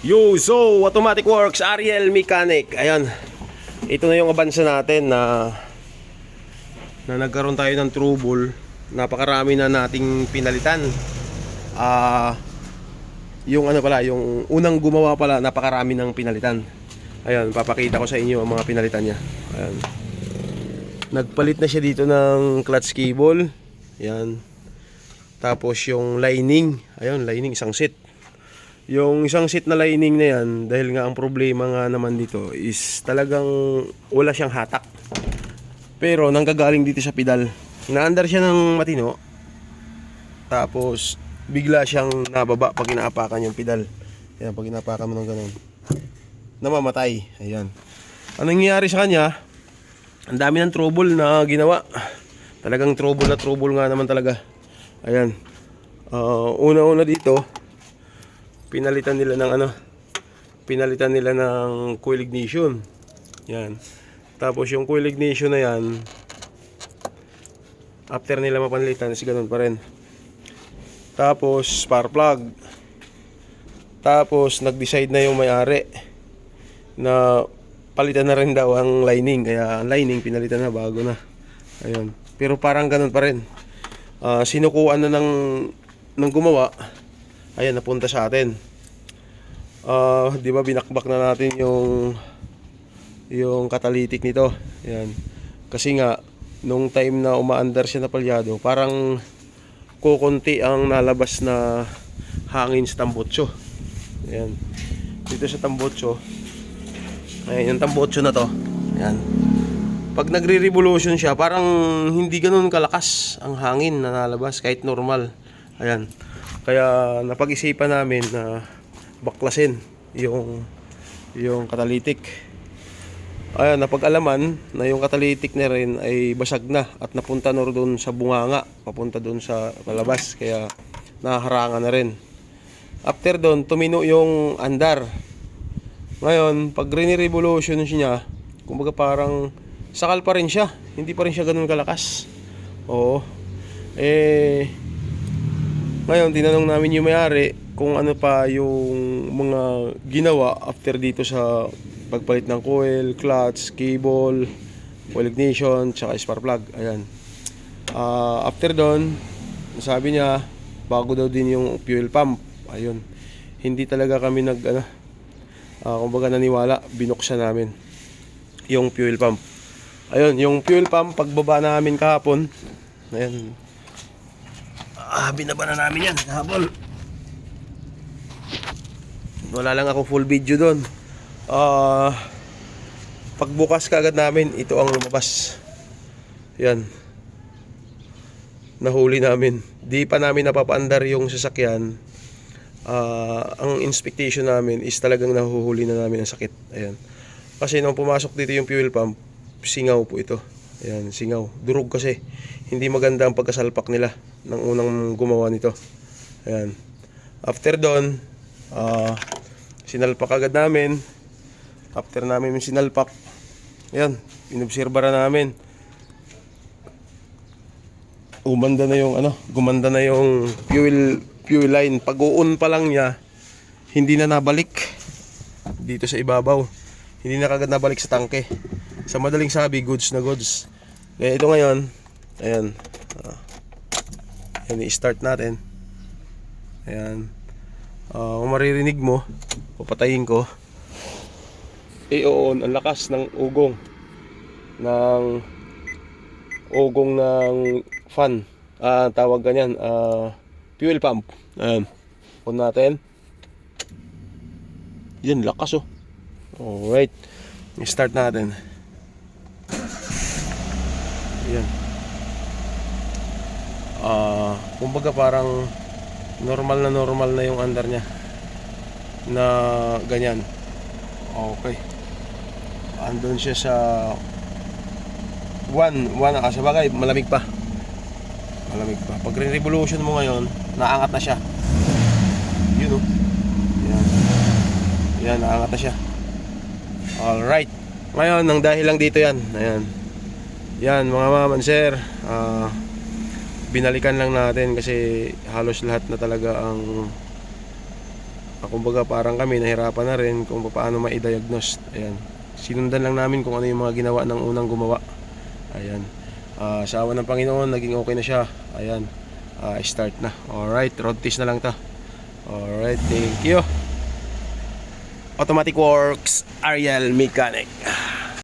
Yo, so Automatic Works, Ariel Mechanic. Ayan. Ito na yung abansa natin na na nagkaroon tayo ng trouble. Napakarami na nating pinalitan. Ah, yung ano pala, yung unang gumawa pala, napakarami ng pinalitan. Ayan, papakita ko sa inyo ang mga pinalitan niya. Ayan. Nagpalit na siya dito ng clutch cable. Ayan. Tapos yung lining, ayun, lining isang set. Yung isang set na lining na yan, dahil nga ang problema nga naman dito is talagang wala siyang hatak. Pero nanggagaling dito sa pedal. Naandar siya ng matino. Tapos bigla siyang nababa pag inaapakan yung pedal. Ayan, pag inaapakan mo ng ganun. Namamatay. Ayan. Anong nangyayari sa kanya? Ang dami ng trouble na ginawa. Talagang trouble na trouble nga naman talaga. Ayan. Ah, una-una dito, pinalitan nila ng ano pinalitan nila ng coil ignition yan. Tapos yung coil ignition na yan after nila mapanalitan is ganun pa rin. Tapos spark plug. Tapos nag-decide na yung may-ari na palitan na rin daw ang lining. Kaya ang lining pinalitan na bago na. Ayun. Pero parang ganun pa rin. Ah, sinukuan na ng ng gumawa. Ayan napunta sa atin ah di ba binakbak na natin yung yung catalytic nito? Ayan kasi nga nung time na umaandar siya na palyado parang kukunti ang nalabas na hangin sa tambutso ayan dito sa tambutso ayan yung tambutso na to. Ayan pag nagre-revolution siya, parang hindi ganoon kalakas ang hangin na nalabas kahit normal. Ayan. Kaya napag-isipan namin na baklasin yung yung catalytic. Ayan, napag-alaman na yung catalytic na rin ay basag na at napunta na doon sa bunganga, papunta doon sa palabas kaya naharangan na rin. After doon, tumino yung andar. Ngayon, pag re-revolution niya, kumbaga parang sakal pa rin siya. Hindi pa rin siya ganun kalakas. Oo. Eh, ngayon, tinanong namin yung may-ari kung ano pa yung mga ginawa after dito sa pagpalit ng coil, clutch, cable, oil ignition, tsaka spark plug. Ayan. Ah, after doon, sabi niya, bago daw din yung fuel pump. Ayun. Hindi talaga kami nag, ano, ah, kumbaga naniwala, binuksan namin yung fuel pump. Ayun, yung fuel pump, pagbaba namin kahapon, ayan, ah, binaba na namin yan kahapon. Wala lang ako full video doon. Ah, pagbukas kaagad namin, ito ang lumabas. Yan. Nahuli namin. Di pa namin napapaandar yung sasakyan. Ah, ang inspectation namin is talagang nahuhuli na namin ang sakit. Ayan. Kasi nung pumasok dito yung fuel pump, singaw po ito. Ayan, singaw. Durog kasi. Hindi maganda ang pagkasalpak nila ng unang gumawa nito. Ayan. After doon, ah, sinalpak agad namin. After namin yung sinalpak, ayan, inobserbara namin. Umanda na yung ano, gumanda na yung fuel fuel line. Pag uun pa lang niya, hindi na nabalik dito sa ibabaw. Hindi na kagad nabalik sa tangke. Sa madaling sabi, goods na goods. Kaya ito ngayon, ayan. Uh, ayan, i-start natin. Ayan. Ah, kung maririnig mo, papatayin ko. I-on ang lakas ng ugong ng ugong ng fan. Ah, tawag ganyan, ah, fuel pump. Ayan. On natin. Yan, lakas oh. Alright. I-start natin. Yan. Ah, kumbaga parang normal na normal na yung andar niya. Na ganyan. Okay. Andun siya sa 1, 1 na kasi bagay, malamig pa. Malamig pa. Pag revolution mo ngayon, naangat na siya. Yun oh. Yan. Yan, naangat na siya. Alright. Ngayon, nang dahil lang dito yan. Ayan. Yan, mga maman sir. Ah, binalikan lang natin kasi halos lahat na talaga ang Ah, kumbaga parang kami nahirapan na rin kung paano ma-diagnose. Ayan. Sinundan lang namin kung ano yung mga ginawa ng unang gumawa. Ayan. Ah, sa awa ng Panginoon, naging okay na siya. Ayan. Ah, start na. Alright, road test na lang ta. Alright, thank you. Automatic Works Ariel Mechanic.